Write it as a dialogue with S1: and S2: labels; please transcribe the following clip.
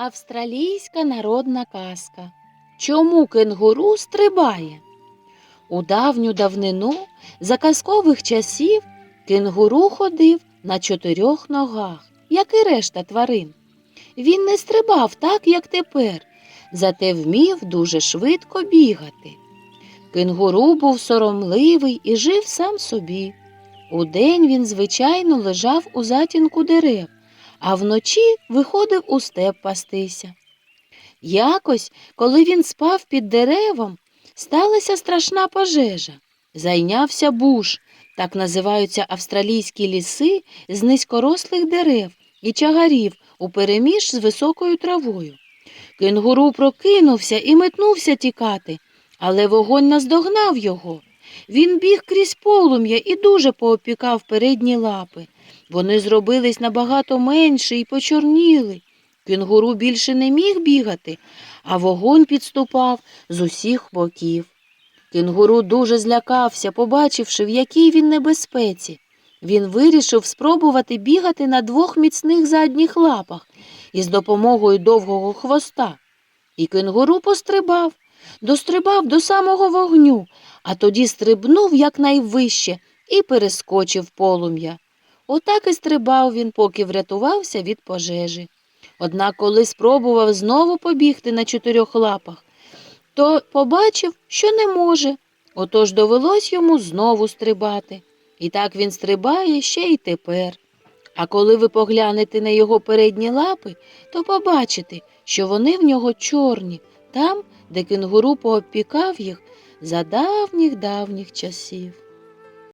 S1: Австралійська народна казка. Чому кенгуру стрибає? У давню давнину за казкових часів кенгуру ходив на чотирьох ногах, як і решта тварин. Він не стрибав так, як тепер, зате вмів дуже швидко бігати. Кенгуру був соромливий і жив сам собі. Удень він, звичайно, лежав у затінку дерев, а вночі виходив у степ пастися. Якось, коли він спав під деревом, сталася страшна пожежа. Зайнявся буш, так називаються австралійські ліси з низькорослих дерев і чагарів упереміж з високою травою. Кенгуру прокинувся і метнувся тікати, але вогонь наздогнав його. Він біг крізь полум'я і дуже поопікав передні лапи. Вони зробились набагато менші і почорніли. Кенгуру більше не міг бігати, а вогонь підступав з усіх боків. Кенгуру дуже злякався, побачивши, в якій він небезпеці. Він вирішив спробувати бігати на двох міцних задніх лапах із допомогою довгого хвоста. І кенгуру пострибав, дострибав до самого вогню, а тоді стрибнув якнайвище і перескочив полум'я. Отак і стрибав він, поки врятувався від пожежі. Однак, коли спробував знову побігти на чотирьох лапах, то побачив, що не може. Отож довелось йому знову стрибати. І так він стрибає ще й тепер. А коли ви поглянете на його передні лапи, то побачите, що вони в нього чорні, там, де кенгуру поопікав їх за давніх давніх часів.